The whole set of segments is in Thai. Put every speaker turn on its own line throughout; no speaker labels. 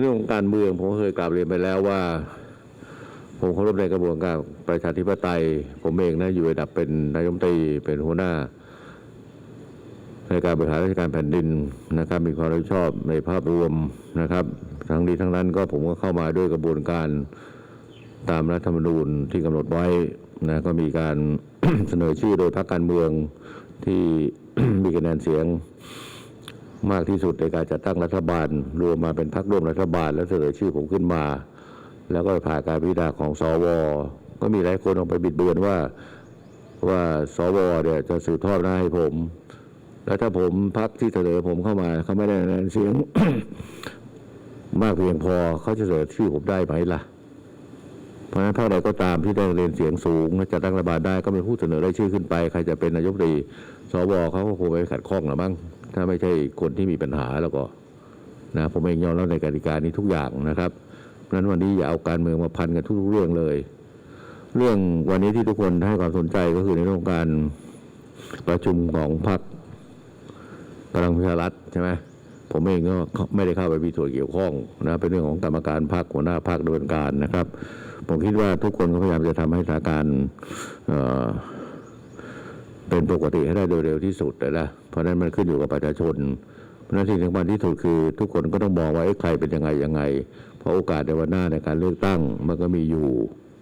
เรื่องของการเมืองผมก็เคยกล่าวเรียนไปแล้วว่า ผมเคารพในกระบวนการประชาธิปไตย ผมเองนะอยู่ระดับเป็นนายมนตรีเป็นหัวหน้า ในการบริหารราชการแผ่นดินนะครับมีความรับผิดชอบในภาพรวมนะครับ ทั้งนี้ทั้งนั้นก็ผมก็เข้ามาด้วยกระบวนการตามรัฐธรรมนูญที่กำหนดไว้นะก็มีการเสนอชื่อโดยพรรคการเมืองที่มีคะแนนเสียง มากที่สุดในการจัดตั้งรัฐบาล รวมมาเป็นพรรคร่วมรัฐบาล แล้วเสนอชื่อผมขึ้นมา แล้วก็ผ่านการพิจารณาของสวก็มีหลายคนออกไปบิดเบือนว่าว่าสวเนี่ยจะสืบทอดหน้าให้ผม แล้วถ้าผมพักที่เสนอผมเข้ามาเขาไม่ได้คะแนนเสียงมากเพียงพอเขาจะเสนอชื่อผมได้ไหมล่ะ เพราะฉะนั้นพรรคใดก็ตามที่ได้คะแนนเสียงสูงและจะตั้งรัฐบาลได้ก็เป็นผู้เสนอได้ชื่อขึ้นไป ใครจะเป็นนายกรีสวเขาก็คงไปขัดข้องหรือมั้ง ถ้าไม่ใช่คนที่มีปัญหาแล้วก็นะผมเองยอมรับในกติกานี้ทุกอย่างนะครับเพราะนั้นวันนี้อย่าเอาการเมืองมาพันกันทุกๆเรื่องเลย เรื่องวันนี้ที่ทุกคนให้ความสนใจก็คือในเรื่องการประชุมของพรรคพลังประชารัฐใช่ไหมผมเองก็ไม่ได้เข้าไปมีส่วนเกี่ยวข้องนะเป็นเรื่องของกรรมการพรรคหัวหน้าพรรคดำเนินการนะครับ ผมคิดว่าทุกคนก็พยายามจะทำให้สถานการณ์ เป็นปกติให้ได้โดยเร็วที่สุดนะ เพราะฉะนั้นมันขึ้นอยู่กับประชาชนเพราะนั้นสิ่งสำคัญที่สุดคือทุกคนก็ต้องมองว่าเอ๊ะใครเป็นยังไงยังไง เพราะโอกาสในวันหน้าในการเลือกตั้งมันก็มีอยู่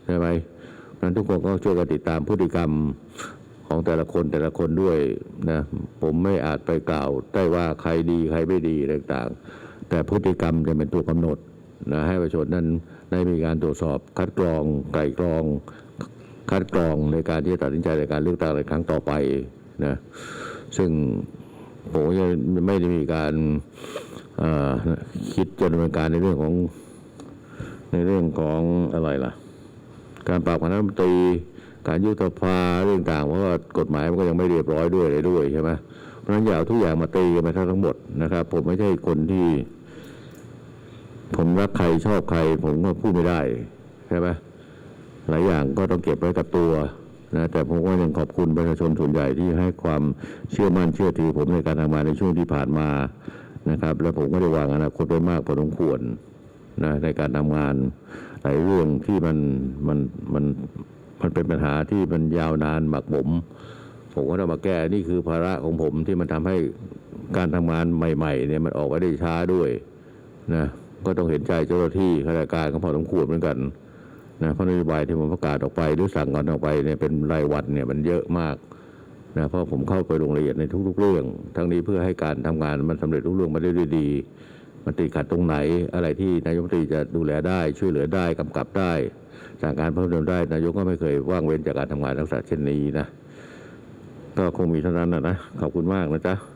ใช่ไหมเพราะนั้นทุกคนก็ช่วยกันติดตามพฤติกรรมของแต่ละคนแต่ละคนด้วยนะผมไม่อาจไปกล่าวได้ว่าใครดีใครไม่ดีต่างๆ แต่พฤติกรรมจะเป็นตัวกำหนดนะให้ประชาชนนั้นได้มีการตรวจสอบคัดกรองไกลกรอง คัดกรองในการที่จะตัดสินใจในการเลือกตั้งในครั้งต่อไปนะซึ่งผมก็ยังไม่ได้มีการคิดจะดำเนินการในเรื่องของในเรื่องของอะไรล่ะ การปราบคณะรัฐมนตรีการยุบสภาเรื่องต่างเพราะว่ากฎหมายมันก็ยังไม่เรียบร้อยด้วยอะไรด้วยใช่ไหมเพราะฉะนั้นอย่าทุกอย่างมาตีกันมาทั้งหมดนะครับ ผมไม่ใช่คนที่ ผมรักใครชอบใคร ผมก็พูดไม่ได้ใช่ไหม หลายอย่างก็ต้องเก็บไว้กับตัวนะแต่ผมก็ยังขอบคุณประชาชนส่วนใหญ่ที่ให้ความเชื่อมั่นเชื่อถือผมในการทำงานในช่วงที่ผ่านมานะครับ และผมก็ได้วางอนาคตไว้มากพอสมควรนะในการทำงานหลายเรื่องที่มันมันมันมันเป็นปัญหาที่มันยาวนานหมักหมมผมก็ต้องมาแก้นี่คือภาระของผมที่มันทำให้การทำงานใหม่ ๆ เนี่ยมันออกมาได้ช้าด้วยนะก็ต้องเห็นใจเจ้าหน้าที่ข้าราชการก็พอสมควรเหมือนกัน นะเพราะนโยบายที่ผมประกาศออกไป หรือสั่งกันออกไปเนี่ยเป็นรายวันเนี่ยมันเยอะมากนะเพราะผมเข้าไปลงรายละเอียดในทุก ๆ เรื่อง ทั้งนี้เพื่อให้การทำงานมันสำเร็จทุกเรื่องมาได้ด้วยดีมันติดขัดตรงไหน อะไรที่นายกรัฐมนตรีจะดูแลได้ช่วยเหลือได้กำกับได้สั่งการเพิ่มเติมได้นายกก็ไม่เคยว่างเว้นจากการทำงานลักษณะเช่นนี้นะก็คงมีเท่านั้นนะนะขอบคุณมากนะจ๊ะ